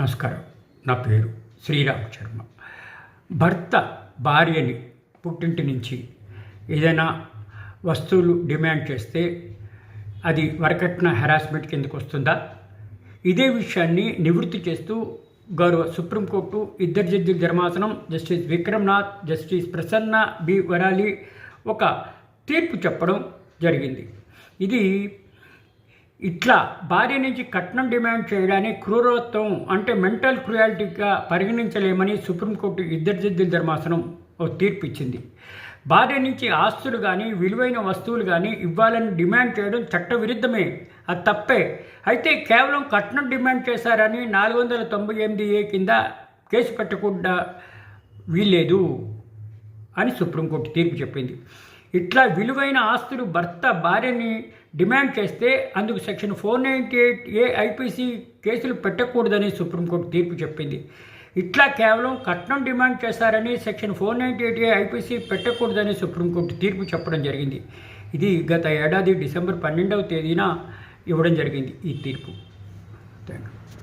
నమస్కారం. నా పేరు శ్రీరామ్ శర్మ. భర్త భార్యని పుట్టింటి నుంచి ఏదైనా వస్తువులు డిమాండ్ చేస్తే అది వరకట్న హెరాస్మెంట్ కిందకు వస్తుందా? ఇదే విషయాన్ని నివృత్తి చేస్తూ గౌరవ సుప్రీంకోర్టు ఇద్దరు జడ్జిల ధర్మాసనం justice Vikram Nath justice Prasanna B Varale ఒక తీర్పు చెప్పడం జరిగింది. ఇది ఇట్లా భార్య నుంచి కట్నం డిమాండ్ చేయడాన్ని క్రూరత్వం అంటే మెంటల్ క్రుయాలిటీగా పరిగణించలేమని సుప్రీంకోర్టు ఇద్దరు జడ్జిల ధర్మాసనం ఓ తీర్పు ఇచ్చింది భార్య నుంచి ఆస్తులు కానీ విలువైన వస్తువులు కానీ ఇవ్వాలని డిమాండ్ చేయడం చట్టవిరుద్ధమే. అది తప్పే. అయితే కేవలం కట్నం డిమాండ్ చేశారని నాలుగు వందల తొంభై ఎనిమిది ఏ కింద కేసు పెట్టకుండా వీల్లేదు అని సుప్రీంకోర్టు తీర్పు చెప్పింది. ఇట్లా విలువైన ఆస్తులు భర్త భార్యని డిమాండ్ చేస్తే అందుకు section four ninety eight A IPC కేసులు పెట్టకూడదని సుప్రీంకోర్టు తీర్పు చెప్పింది. ఇట్లా కేవలం కట్నం డిమాండ్ చేశారని section four ninety eight A IPC పెట్టకూడదని supreme court తీర్పు చెప్పడం జరిగింది. ఇది గత ఏడాది డిసెంబర్ పన్నెండవ తేదీన ఇవ్వడం జరిగింది ఈ తీర్పు. Thank you